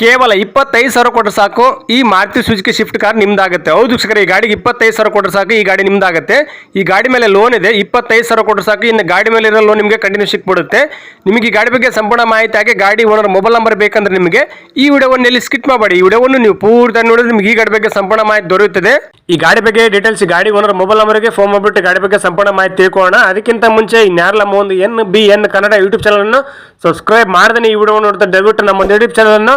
ಕೇವಲ ಇಪ್ಪತ್ತೈದು ಸಾವಿರ ಕೊಟ್ಟರೆ ಸಾಕು. ಈ ಮಾರುತಿ ಸುಜುಕಿ ಶಿಫ್ಟ್ ಕಾರ್ ನಿಮ್ದಾಗುತ್ತೆ. ಹೌದು ವೀಕ್ಷಕರೇ, ಈ ಗಾಡಿಗೆ ಇಪ್ಪತ್ತೈದು ಸಾವಿರ ಕೊಟ್ಟರೆ ಸಾಕು, ಈ ಗಾಡಿ ನಿಮ್ದಾಗುತ್ತೆ. ಈ ಗಾಡಿ ಮೇಲೆ ಲೋನ್ ಇದೆ, ಇಪ್ಪತ್ತೈದು ಸಾವಿರ ಕೊಟ್ಟರೆ ಸಾಕು. ಇನ್ನು ಗಾಡಿ ಮೇಲೆ ಇರೋ ಲೋನ್ ನಿಮಗೆ ಕಂಟಿನ್ಯೂ ಸಿಕ್ಬಿಡುತ್ತೆ. ನಿಮಗೆ ಈ ಗಾಡಿ ಬಗ್ಗೆ ಸಂಪೂರ್ಣ ಮಾಹಿತಿ ಆಗಿ ಗಾಡಿ ಓನರ್ ಮೊಬೈಲ್ ನಂಬರ್ ಬೇಕಂದ್ರೆ ನಿಮಗೆ ಈ ವಿಡಿಯೋವನ್ನು ಎಲ್ಲಿ ಸ್ಕಿಟ್ ಮಾಡಬೇಡಿ ಈ ವಿಡಿಯೋವನ್ನು ನೀವು ಪೂರ್ತಿ ನೋಡಿದ್ರೆ ನಿಮಗೆ ಈ ಗಾಡಿ ಬಗ್ಗೆ ಸಂಪೂರ್ಣ ಮಾಹಿತಿ ದೊರೆಯುತ್ತದೆ. ಈ ಗಾಡಿ ಬಗ್ಗೆ ಡೀಟೇಲ್ಸ್ ಗಾಡಿ ಓನರ್ ಮೊಬೈಲ್ ನಂಬರ್ಗೆ ಫೋನ್ ಮಾಡಿಬಿಟ್ಟು ಗಾಡಿ ಬಗ್ಗೆ ಸಂಪೂರ್ಣ ಮಾಹಿತಿ ತಿಳ್ಕೊಳ್ಳೋಣ. ಅದಕ್ಕಿಂತ ಮುಂಚೆ ಇನ್ಯಾರಲ್ಲ ಒಂದು N B N Kannada YouTube channel ಅನ್ನು ಸಬ್ಸ್ಕ್ರೈಬ್ ಮಾಡದೇ ಈ ವಿಡಿಯೋ ನೋಡ್ತಾ ದಯವಿಟ್ಟು ನಮ್ಮ ಯೂಟ್ಯೂಬ್ ಚಾನಲ್ ಅನ್ನು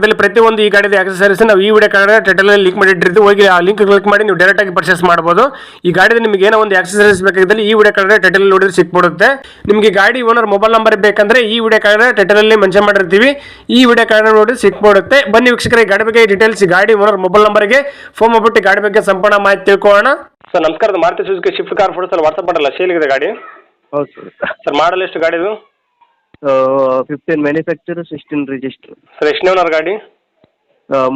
ಬೇಕಾಗಿದ್ದಲ್ಲಿ ಪ್ರತಿಯೊಂದು ಈ ಗಾಡಿದ ಆಕ್ಸೆಸರೀಸ್ ನಾವು ಈ ವಿಡಿಯೋ ಕಾರ್ಡ್ ಟೈಟಲ್ ಲಿಂಕ್ ಮಾಡಿಟ್ಟಿರ್ತೀವಿ ಹೋಗಿ ಆ ಲಿಂಕ್ ಕ್ಲಿಕ್ ಮಾಡಿ ನೀವು ಡೈರೆಕ್ಟ್ ಆಗಿ ಪರ್ಚೇಸ್ ಮಾಡಬಹುದು ಈ ಗಾಡಿದ ನಿಮಗೆ ಏನೋ ಒಂದು ಆಕ್ಸೆಸರೀಸ್ ಬೇಕಾಗಿದ್ದಲ್ಲಿ ಈ ವಿಡಿಯೋ ಕಾರ್ಡ್ ಟೈಟಲ್ ನೋಡಿದ್ರೆ ಸಿಕ್ಬಿಡುತ್ತೆ. ನಿಮಗೆ ಗಾಡಿ ಓನರ್ ಮೊಬೈಲ್ ನಂಬರ್ ಬೇಕಂದ್ರೆ ಈ ವಿಡಿಯೋ ಕಾರ್ಡ್ ಟೈಟಲ್ ಅಲ್ಲಿ ಮೆನ್ಷನ್ ಮಾಡಿರ್ತೀವಿ. ಈ ವಿಡಿಯೋ ಕಾರ್ಡ್ ನೋಡಿ ಸಿಕ್ಬಿಡುತ್ತೆ. ಬನ್ನಿ ವೀಕ್ಷಕರೇ ಈ ಗಾಡಿ ಬಗ್ಗೆ ಡೀಟೇಲ್ಸ್ ಗಾಡಿ ಓನರ್ ಮೊಬೈಲ್ ನಂಬರ್ಗೆ ಫೋನ್ ಮಾಡ್ಬಿಟ್ಟು ಗಾಡಿ ಬಗ್ಗೆ ಸಂಪೂರ್ಣ ಮಾಹಿತಿ ತಿಳ್ಕೊಳ್ಳೋಣ. ಸರ್ ನಮಸ್ಕಾರ Maruti Suzuki Swift car photos ಅಲ್ಲಿ ವಾಟ್ಸಪ್ ಮಾಡಲ್ಲ ಇದೆ ಗಾಡಿ. ಹೌದು ಸರ್ ಸರ್ ಮಾಡಲ್ ಎಷ್ಟು ಗಾಡಿದು? Fifteen manufacture sixteen register sir ಎಷ್ಟನೇ ಓನರ್ ಗಾಡಿ?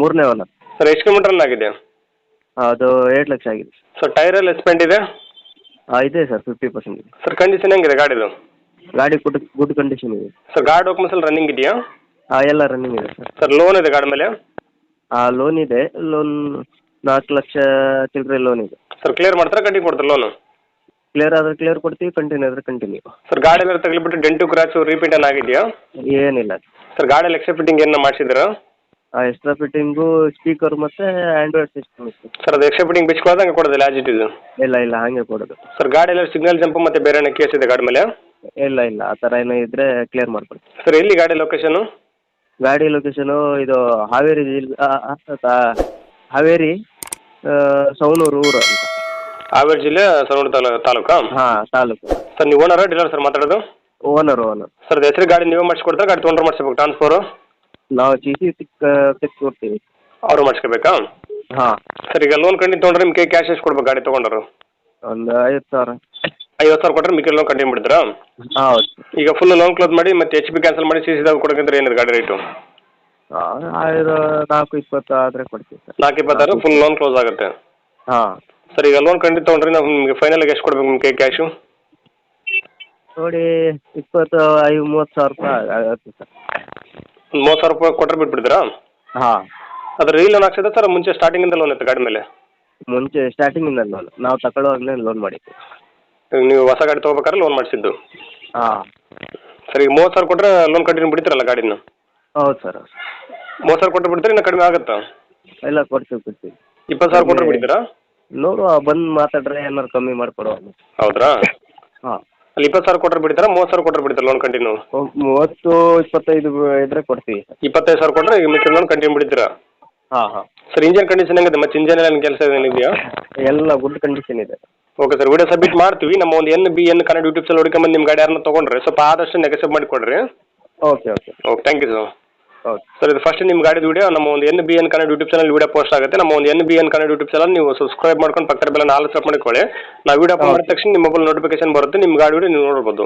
ಮೂರನೇ ಓನರ್. ಸರ್ ಎಷ್ಟು ಕಿಲೋಮೀಟರ್ ರನ್ ಆಗಿದೆ? ಅದು ಎರಡು ಲಕ್ಷ ಆಗಿದೆ ಸರ್ ಟೈರ್ ಎಲ್ಲ ಎಸ್ಪೆಂಟ್ ಇದೆ? ಇದೆ ಸರ್ ಫಿಫ್ಟಿ ಪರ್ಸೆಂಟ್ ಇದೆ. ಸರ್ ಕಂಡೀಷನ್ ಹೆಂಗಿದೆ ಗಾಡಿದು? ಗಾಡಿ ಗುಡ್ ಗುಡ್ ಕಂಡೀಷನ್ ಇದೆ. ಸರ್ ಗಾಡಿ ಡಾಕ್ಯುಮೆಂಟ್ಸ್ ಎಲ್ಲ ರನ್ನಿಂಗ್ ಇದೆಯಾ? ಆ, ಎಲ್ಲ ರನ್ನಿಂಗ್ ಇದೆ ಸರ್ ಸರ್ ಲೋನ್ ಇದೆ ಗಾಡಿ ಮೇಲೆ? ಆ ಲೋನ್ ಇದೆ. ಲೋನ್ ನಾಲ್ಕು ಲಕ್ಷ ಚಿಲ್ಲರೆ ಲೋನ್ ಇದೆ. ಸರ್ ಕ್ಲಿಯರ್ ಮಾಡ್ತಾರೆ? ಕಟ್ಟಿ ಕೊಡ್ತಾರೆ ಲೋನು ಕ್ಲಿಯರ್ ಆದ್ರೆ ಕ್ಲಿಯರ್ ಕೊಡ್ತೀವಿ ಕಂಟಿನ್ಯೂ ಆದ್ರೆ ಕಂಟಿನ್ಯೂ ಸರ್ ಗಾಡಿ ಎಲ್ಲ ತಗಲಿಬಿಟ್ಟು ಡೆಂಟು ಕ್ರಾಚ್ ರೀಪೇಂಟ್ ಏನ್ ಆಗಿದೆಯಾ? ಏನಿಲ್ಲ. ಸರ್ ಗಾಡಿ ಎಕ್ಸ್ಟ್ರಾ ಫಿಟ್ಟಿಂಗ್ ಏನ ಮಾಡಿಸಿದ್ದೀರಾ ಆ ಎಕ್ಸ್ಟ್ರಾ ಫಿಟ್ಟಿಂಗು ಸ್ಪೀಕರ್ ಮತ್ತೆ ಆಂಡ್ರಾಯ್ಡ್ ಸಿಸ್ಟಮ್ ಇತ್ತು. ಸರ್ ಅದು ಎಕ್ಸ್ಟ್ರಾ ಫಿಟ್ಟಿಂಗ್ ಬಿಚ್ಕೊಳ್ಳೋದು ಹಂಗೆ ಕೊಡೋದಿಲ್ಲ ಇಟ್ ಇದು ಇಲ್ಲ ಇಲ್ಲ ಹಾಗೆ ಕೊಡೋದು. ಸರ್ ಗಾಡಿ ಎಲ್ಲ ಸಿಗ್ನಲ್ ಜಂಪ್ ಮತ್ತೆ ಬೇರೆ ಏನೋ ಕೇಸ್ ಇದೆ ಗಾಡಿ ಮೇಲೆ? ಇಲ್ಲ ಇಲ್ಲ ಆ ಥರ ಏನೋ ಇದ್ರೆ ಕ್ಲಿಯರ್ ಮಾಡ್ಕೊಡ್ತೀವಿ ಸರ್ ಎಲ್ಲಿ ಗಾಡಿ ಲೊಕೇಶನು ಗಾಡಿ ಲೊಕೇಶನು ಇದು ಹಾವೇರಿ ಜಿಲ್ಲೆ ಹಾವೇರಿ ಸೌನೂರು ಸವಣೂರು ಊರು ಅಂತ. ಹಾವೇರಿ ಜಿಲ್ಲೆ ಸರೌಂಡ್ ತಾಲೂಕ ತಾಲೂಕಾ? ಹಾಂ ತಾಲೂಕು. ಸರ್ ನೀವು ಓನರ್ ಡೀಲರ್ ಸರ್ ಮಾತಾಡೋದು? ಓನರ್ ಓನರ್ ಸರ್ ಹೆಸರು ಗಾಡಿ ನೀವೇ ಮಾಡಿಸ್ಕೊಡ್ತಾರೆ ಗಾಡಿ ತೊಗೊಂಡ್ರೆ ಮಾಡಿಸ್ಬೇಕು ಟ್ರಾನ್ಸ್ಫರ್ ನಾವು ಟಿ ಸಿ ಸಿಕ್ ಕೊಡ್ತೀವಿ ಅವರು ಮಾಡಿಸ್ಕೋಬೇಕಾ? ಹಾಂ. ಸರ್ ಈಗ ಲೋನ್ ಕಂಟಿನ್ಯೂ ತೊಗೊಂಡ್ರೆ ನಿಮ್ಗೆ ಕ್ಯಾಶ್ ಎಷ್ಟು ಕೊಡ್ಬೇಕು ಗಾಡಿ ತೊಗೊಂಡ್ರು? ಒಂದು ಐವತ್ತು ಸಾವಿರ. ಐವತ್ತು ಸಾವಿರ ಕೊಟ್ಟರೆ ಮಿಕ್ಕಿ ಲೋನ್ ಕಂಟಿನ್ಯೂ ಬಿಡ್ತೀರಾ ಹೌದು. ಈಗ ಫುಲ್ ಲೋನ್ ಕ್ಲೋಸ್ ಮಾಡಿ ಮತ್ತೆ ಎಚ್ ಬಿ ಕ್ಯಾನ್ಸಲ್ ಮಾಡಿ ಸಿ ಸಿ ದಾಗ ಕೊಡೋಕಂದ್ರೆ ಏನಿದೆ ಗಾಡಿ ರೇಟು ನಾಲ್ಕು ಇಪ್ಪತ್ತು ಆದರೆ ಕೊಡ್ತೀವಿ ಸರ್. ನಾಲ್ಕು ಇಪ್ಪತ್ತಾರು ಫುಲ್ ಲೋನ್ ಕ್ಲೋಸ್ ಆಗುತ್ತೆ. ಹಾಂ. ಸರ್ ಈಗ ಲೋನ್ ಕಂಡಿ ತೊಗೊಂಡ್ರೆ ನಾವು ನಿಮಗೆ ಫೈನಲ್ಗೆ ಎಷ್ಟು ಕೊಡ್ಬೇಕು ನಿಮಗೆ ಕ್ಯಾಶು ನೋಡಿ ಇಪ್ಪತ್ತು ಐದು ಮೂವತ್ತು ಸಾವಿರ ರೂಪಾಯಿ ಆಗುತ್ತೆ ಸರ್. ಮೂವತ್ತು ಸಾವಿರ ರೂಪಾಯಿ ಕೊಟ್ಟರೆ ಬಿಟ್ಬಿಡ್ತೀರಾ? ಹಾಂ. ಅದ್ರ ರೀ ಲೋನ್ ಆಗ್ತದೆ ಸರ್ ಮುಂಚೆ ಸ್ಟಾರ್ಟಿಂಗಿಂದ ಲೋನ್ ಇತ್ತು ಗಾಡಿ ಮೇಲೆ? ಮುಂಚೆ ಸ್ಟಾರ್ಟಿಂಗಿಂದ ಲೋನ್ ನಾವು ತಗೊಳ್ಳುವಾಗಲೇ ಲೋನ್ ಮಾಡಿದ್ದು. ನೀವು ಹೊಸ ಗಾಡಿ ತೊಗೋಬೇಕಾದ್ರೆ ಲೋನ್ ಮಾಡಿಸಿದ್ದು? ಹಾಂ. ಸರ್ ಈಗ ಮೂವತ್ತು ಸಾವಿರ ಕೊಟ್ಟರೆ ಲೋನ್ ಕಂಟಿನ್ಯೂ ಬಿಡ್ತೀರಲ್ಲ ಗಾಡಿನ? ಹೌದು ಸರ್ ಮೂವತ್ತು ಸಾವಿರ ಕೊಟ್ಟರೆ ಬಿಡ್ತೀರಿ ಇನ್ನು ಕಡಿಮೆ ಆಗುತ್ತಾ? ಎಲ್ಲ ಕೊಡ್ತೀವಿ ಕೊಡ್ತೀವಿ. ಇಪ್ಪತ್ತು ಸಾವಿರ ಕೊಟ್ಟರೆ ಬಿಡ್ತೀರಾ? ನೋಡುವ ಬಂದು ಮಾತಾಡ್ರೆ ಏನಾರು ಕಮ್ಮಿ ಮಾಡಿಕೊಡುವ ಹೌದ್ರಾ? ಹಾ. ಅಲ್ಲಿ ಇಪ್ಪತ್ತು ಸಾವಿರ ಕೊಟ್ಟರೆ ಬಿಡ್ತಾರಾ? ಮೂವತ್ತು ಸಾವಿರ ಕೊಟ್ಟರೆ ಬಿಡ್ತಾರೆ ಲೋನ್ ಕಂಟಿನ್ಯೂ ಮೂವತ್ತು ಇಪ್ಪತ್ತೈದು ಇದ್ರೆ ಕೊಡ್ತೀವಿ. ಇಪ್ಪತ್ತೈದು ಸಾವಿರ ಕೊಟ್ಟರೆ ಈಗ ಮಿಕ್ಕಿದ ಲೋನ್ ಕಂಟಿನ್ಯೂ ಬಿಡ್ತೀರಾ? ಹಾಂ ಹಾಂ. ಸರ್ ಇಂಜಿನ್ ಕಂಡೀಷನ್ ಹೆಂಗಿದೆ? ಮತ್ತೆ ಇಂಜಿನ್ ಎಲ್ಲ ಕೆಲಸ ಏನಿದೆಯಾ ಎಲ್ಲ ಗುಡ್ ಕಂಡೀಷನ್ ಇದೆ. ಓಕೆ ಸರ್ ವಿಡಿಯೋ ಸಬ್ಮಿಟ್ ಮಾಡ್ತೀವಿ. ನಮ್ಮ ಒಂದು N B N Kannada YouTube channel ಹುಡುಕೊಂಬಂದು ನಿಮ್ಮ ಗಾಡಿ ಯಾರನ್ನ ತೊಗೊಂಡ್ರೆ ಸ್ವಲ್ಪ ಆದಷ್ಟು ನೆಗೆಸಬ್ ಮಾಡಿ ಕೊಡ್ರಿ okay okay okay thank you sir sir ಇದು ಫಸ್ಟ್ ನಿಮ್ಮ ಗಾಡಿದು ವಿಡಿಯೋ ನಮ್ಮ ಒಂದು N B N Kannada YouTube channel video post ಆಗುತ್ತೆ. ನಮ್ಮ ಒಂದು N B N Kannada YouTube channel ನೀವು ಸಬ್ಸ್ಕ್ರೈಬ್ ಮಾಡ್ಕೊಂಡು ಪಕ್ಕದ ಬೆಲ್ಲ ನಾಲ್ಕು ಸೆಟ್ ಮಾಡಿಕೊಳ್ಳಿ. ನಾವು ವಿಡಿಯೋ ಅಪ್ಲೋಡ್ ಮಾಡಿದ ತಕ್ಷಣ ನಿಮ್ಮ ಮೊಬೈಲ್ ನೋಟಿಫಿಕೇಶನ್ ಬರುತ್ತೆ. ನಿಮ್ಮ ಗಾಡಿ ವಿಡಿಯೋ ನೀವು ನೋಡ್ಬೋದು.